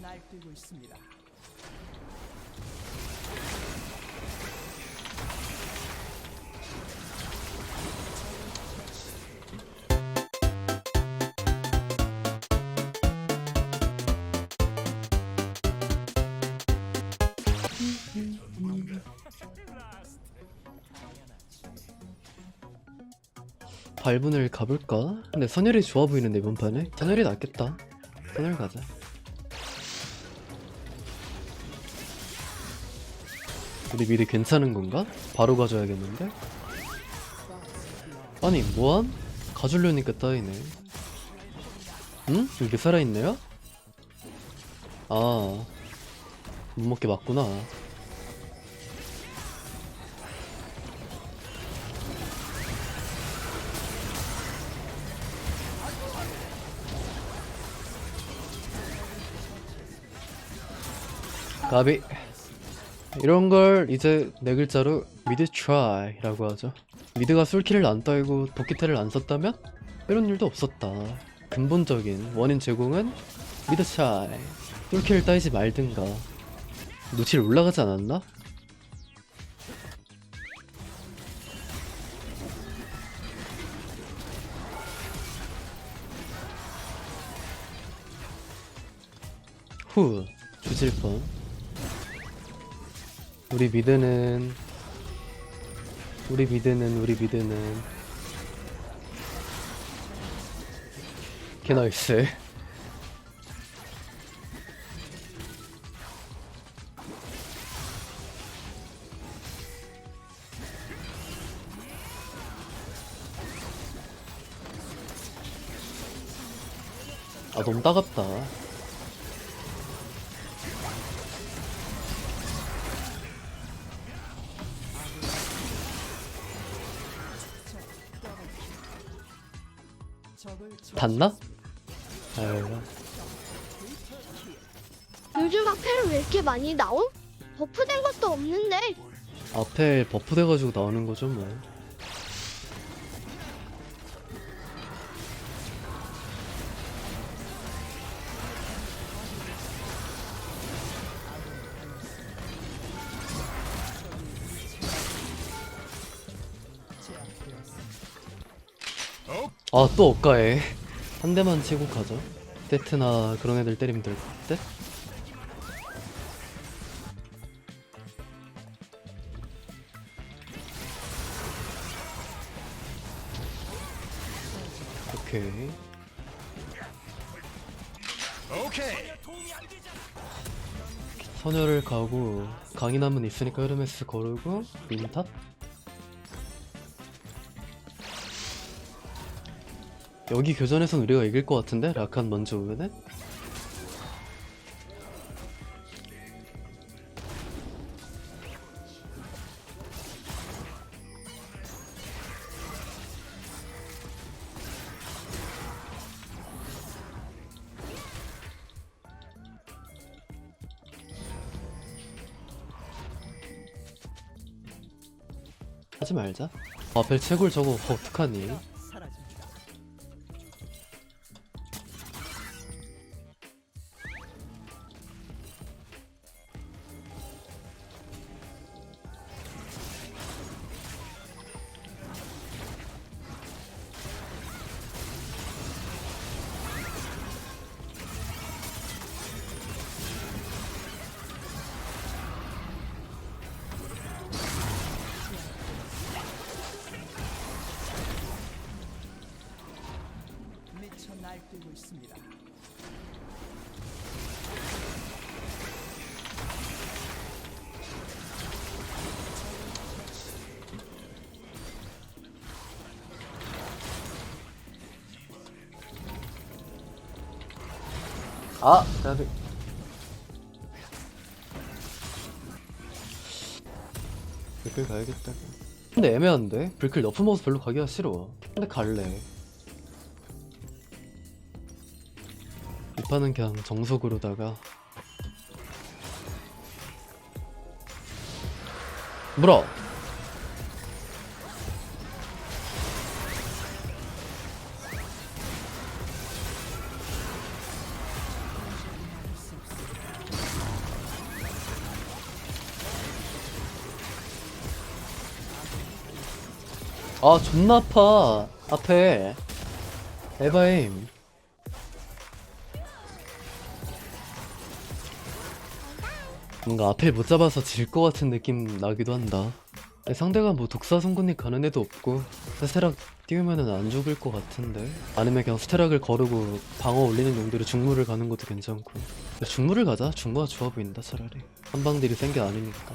날뛰고 있습니다. 발분을 가볼까? 근데 선열이 좋아 보이는데 이번 판에? 선열이 낫겠다 선열 가자 우리 미드 괜찮은 건가? 바로 가져야겠는데? 아니 뭐함? 가주려니까 따이네 응? 여기 살아있네요? 아... 못 먹게 맞구나 가비 이런 걸 이제 네 글자로 미드 트라이라고 하죠. 미드가 술키를 안 따이고 도끼테를 안 썼다면 이런 일도 없었다. 근본적인 원인 제공은 미드 트라이. 술키를 따이지 말든가. 노틸 올라가지 않았나? 후. 주질 뻔 우리 미드는 우리 미드는 우리 미드는 개 나이스 아 너무 따갑다 닿나? 아유 요즘 학회를 왜 이렇게 많이 나옴? 버프된 것도 없는데 앞에 버프 돼가지고 나오는 거죠 뭐 아또 억가해. 한 대만 치고 가죠. 세트나 그런 애들 때리면 될 듯? 오케이. 선열을 가고 강인함은 있으니까 헤르메스 거르고 민탑 여기 교전에선 우리가 이길 것 같은데? 라칸 먼저 오면은? 하지 말자. 앞에 채굴 저거 어떡하니 아! 나비 불클 가야겠다 근데 애매한데? 불클 너프 먹어서 별로 가기가 싫어 근데 갈래 이 판은 그냥 정석으로다가 물어! 아 존나 아파. 앞에. 에바임. 뭔가 앞을 못 잡아서 질 것 같은 느낌 나기도 한다. 상대가 뭐 독사 송곳니 가는 애도 없고 스테락 띄우면은 안 죽을 것 같은데. 아니면 그냥 스테락을 거르고 방어 올리는 용도로 중무를 가는 것도 괜찮고. 중무를 가자. 중무가 좋아 보인다 차라리. 한방들이 센 게 아니니까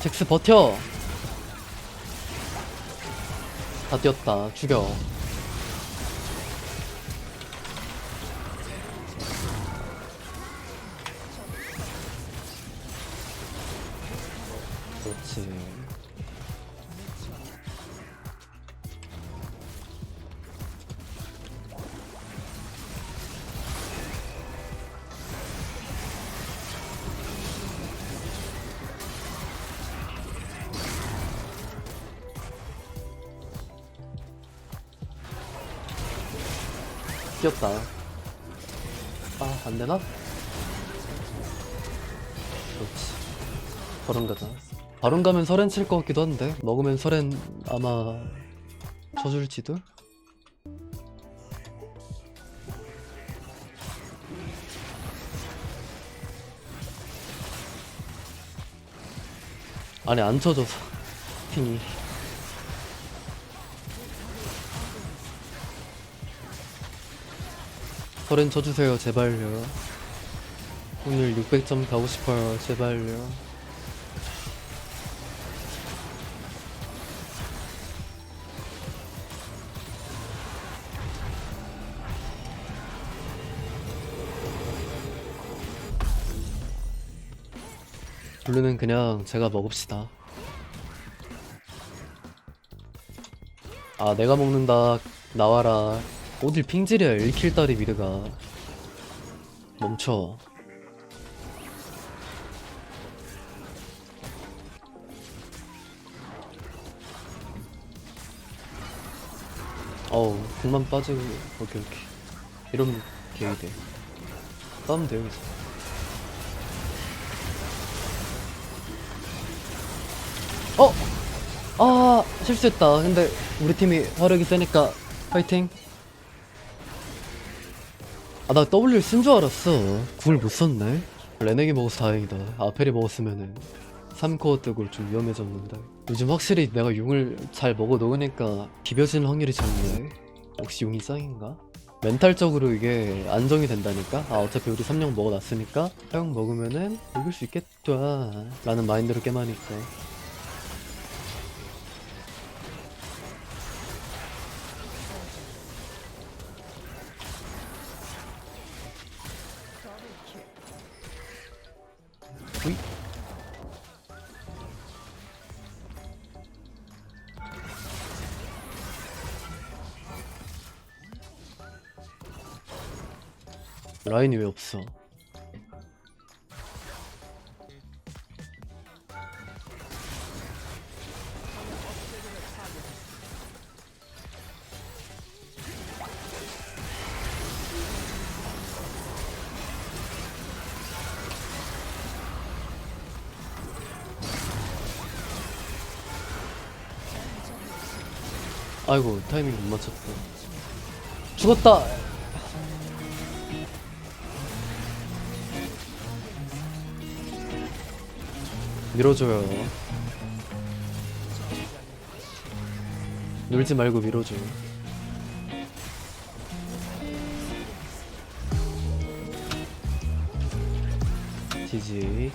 잭스 버텨. 다 뛰었다. 죽여 뛰었다. 아 안 되나? 그렇지. 바론 가자. 바론 가면 설엔 칠것 같기도 한데 먹으면 설엔 아마 쳐줄지도? 아니 안 쳐줘서. 팅이 설엔 쳐주세요 제발요. 오늘 600점 가고 싶어요 제발요. 블루는 그냥 제가 먹읍시다. 아 내가 먹는다. 나와라 어딜 핑질이야 1킬 딸이 미드가. 멈춰. 어우 공만 빠지고 오케이 오케이. 이러면 개이 돼 싸우면 돼요 계속 어! 아 실수했다. 근데 우리 팀이 화력이 세니까 파이팅 아 나 W 쓴 줄 알았어. 궁을 못 썼네. 레넥이 먹어서 다행이다. 아펠이 먹었으면은 3코어 뜨고 좀 위험해졌는데. 요즘 확실히 내가 용을 잘 먹어 놓으니까 비벼지는 확률이 적네. 역시 용이 짱인가? 멘탈적으로 이게 안정이 된다니까? 아 어차피 우리 3령 먹어놨으니까 사용 먹으면은 이길 수 있겠다. 라는 마인드로 게임하니까 라인이 왜 없어? 아이고 타이밍 못 맞췄다 죽었다 밀어줘요. 놀지 말고 밀어줘. 지지